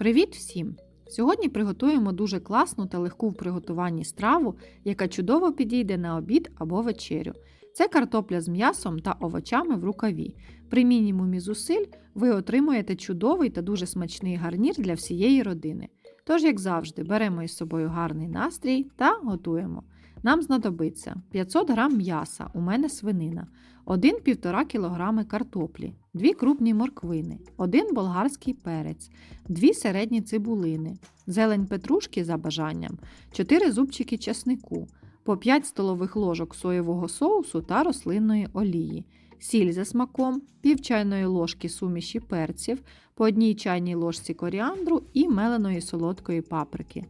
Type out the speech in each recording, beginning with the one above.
Привіт всім! Сьогодні приготуємо дуже класну та легку в приготуванні страву, яка чудово підійде на обід або вечерю. Це картопля з м'ясом та овочами в рукаві. При мінімумі зусиль ви отримуєте чудовий та дуже смачний гарнір для всієї родини. Тож, як завжди, беремо із собою гарний настрій та готуємо. Нам знадобиться 500 г м'яса, у мене свинина, 1-1,5 кг картоплі, 2 крупні морквини, 1 болгарський перець, 2 середні цибулини, зелень петрушки за бажанням, 4 зубчики часнику, по 5 столових ложок соєвого соусу та рослинної олії, сіль за смаком, пів чайної ложки суміші перців, по одній чайній ложці коріандру і меленої солодкої паприки.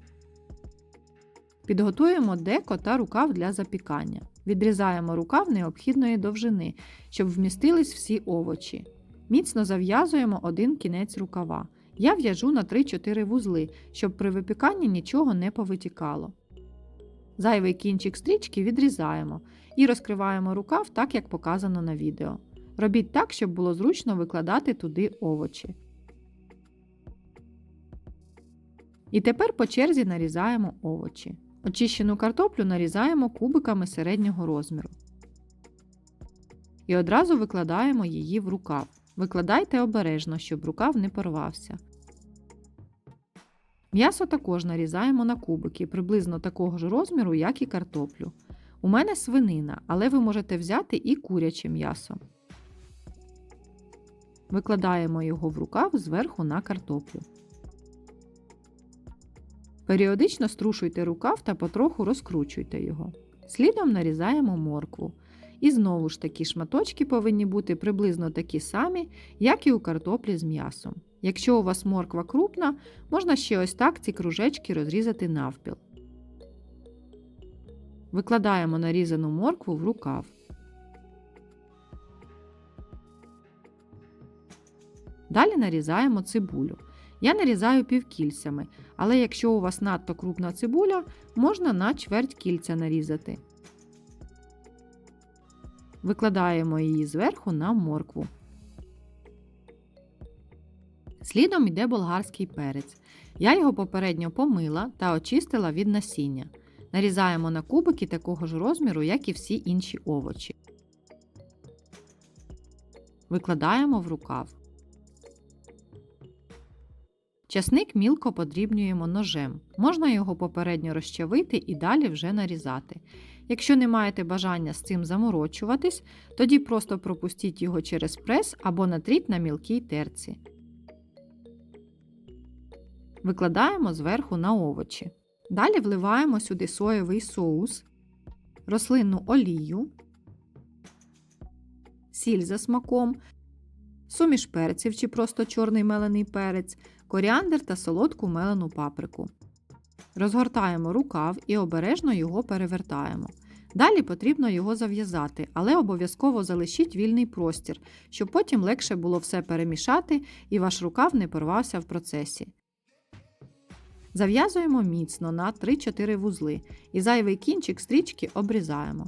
Підготуємо деко та рукав для запікання. Відрізаємо рукав необхідної довжини, щоб вмістились всі овочі. Міцно зав'язуємо один кінець рукава. Я в'яжу на 3-4 вузли, щоб при випіканні нічого не повитікало. Зайвий кінчик стрічки відрізаємо і розкриваємо рукав так, як показано на відео. Робіть так, щоб було зручно викладати туди овочі. І тепер по черзі нарізаємо овочі. Очищену картоплю нарізаємо кубиками середнього розміру. І одразу викладаємо її в рукав. Викладайте обережно, щоб рукав не порвався. М'ясо також нарізаємо на кубики приблизно такого ж розміру, як і картоплю. У мене свинина, але ви можете взяти і куряче м'ясо. Викладаємо його в рукав зверху на картоплю. Періодично струшуйте рукав та потроху розкручуйте його. Слідом нарізаємо моркву. І знову ж такі шматочки повинні бути приблизно такі самі, як і у картоплі з м'ясом. Якщо у вас морква крупна, можна ще ось так ці кружечки розрізати навпіл. Викладаємо нарізану моркву в рукав. Далі нарізаємо цибулю. Я нарізаю півкільцями, але якщо у вас надто крупна цибуля, можна на чверть кільця нарізати. Викладаємо її зверху на моркву. Слідом йде болгарський перець. Я його попередньо помила та очистила від насіння. Нарізаємо на кубики такого ж розміру, як і всі інші овочі. Викладаємо в рукав. Часник мілко подрібнюємо ножем. Можна його попередньо розчавити і далі вже нарізати. Якщо не маєте бажання з цим заморочуватись, тоді просто пропустіть його через прес або натріть на мілкій терці. Викладаємо зверху на овочі. Далі вливаємо сюди соєвий соус, рослинну олію, сіль за смаком, суміш перців чи просто чорний мелений перець, коріандр та солодку мелену паприку. Розгортаємо рукав і обережно його перевертаємо. Далі потрібно його зав'язати, але обов'язково залишіть вільний простір, щоб потім легше було все перемішати і ваш рукав не порвався в процесі. Зав'язуємо міцно на 3-4 вузли і зайвий кінчик стрічки обрізаємо.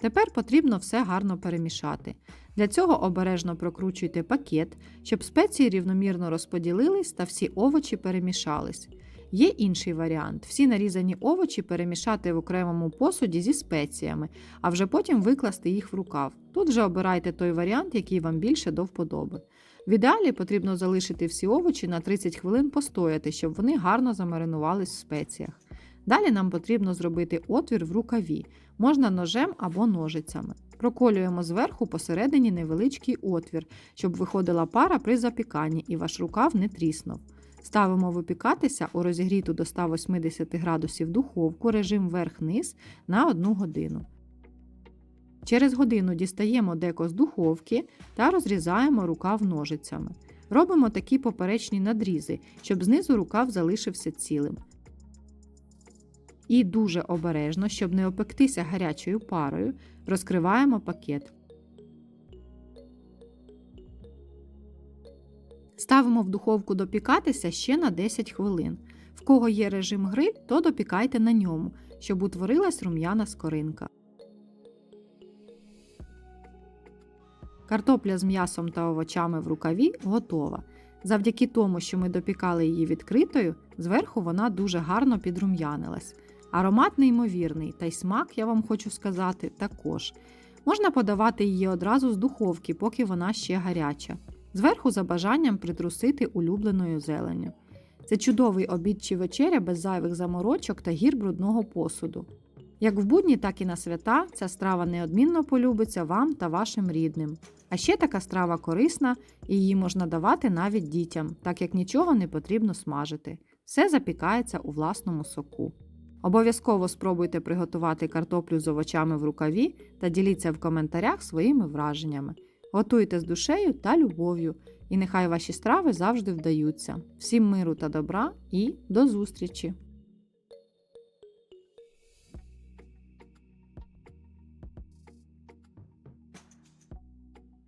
Тепер потрібно все гарно перемішати. Для цього обережно прокручуйте пакет, щоб спеції рівномірно розподілились та всі овочі перемішались. Є інший варіант: всі нарізані овочі перемішати в окремому посуді зі спеціями, а вже потім викласти їх в рукав. Тут вже обирайте той варіант, який вам більше до вподоби. В ідеалі потрібно залишити всі овочі на 30 хвилин постояти, щоб вони гарно замаринувались в спеціях. Далі нам потрібно зробити отвір в рукаві, можна ножем або ножицями. Проколюємо зверху посередині невеличкий отвір, щоб виходила пара при запіканні і ваш рукав не тріснув. Ставимо випікатися у розігріту до 180 градусів духовку режим верх-низ на 1 годину. Через годину дістаємо деко з духовки та розрізаємо рукав ножицями. Робимо такі поперечні надрізи, щоб знизу рукав залишився цілим. І дуже обережно, щоб не опектися гарячою парою, розкриваємо пакет. Ставимо в духовку допікатися ще на 10 хвилин. В кого є режим гриль, то допікайте на ньому, щоб утворилась рум'яна скоринка. Картопля з м'ясом та овочами в рукаві готова. Завдяки тому, що ми допікали її відкритою, зверху вона дуже гарно підрум'янилась. Аромат неймовірний, та й смак, я вам хочу сказати, також. Можна подавати її одразу з духовки, поки вона ще гаряча. Зверху за бажанням притрусити улюбленою зеленню. Це чудовий обід чи вечеря без зайвих заморочок та гір брудного посуду. Як в будні, так і на свята ця страва неодмінно полюбиться вам та вашим рідним. А ще така страва корисна, і її можна давати навіть дітям, так як нічого не потрібно смажити. Все запікається у власному соку. Обов'язково спробуйте приготувати картоплю з овочами в рукаві та діліться в коментарях своїми враженнями. Готуйте з душею та любов'ю, і нехай ваші страви завжди вдаються. Всім миру та добра і до зустрічі!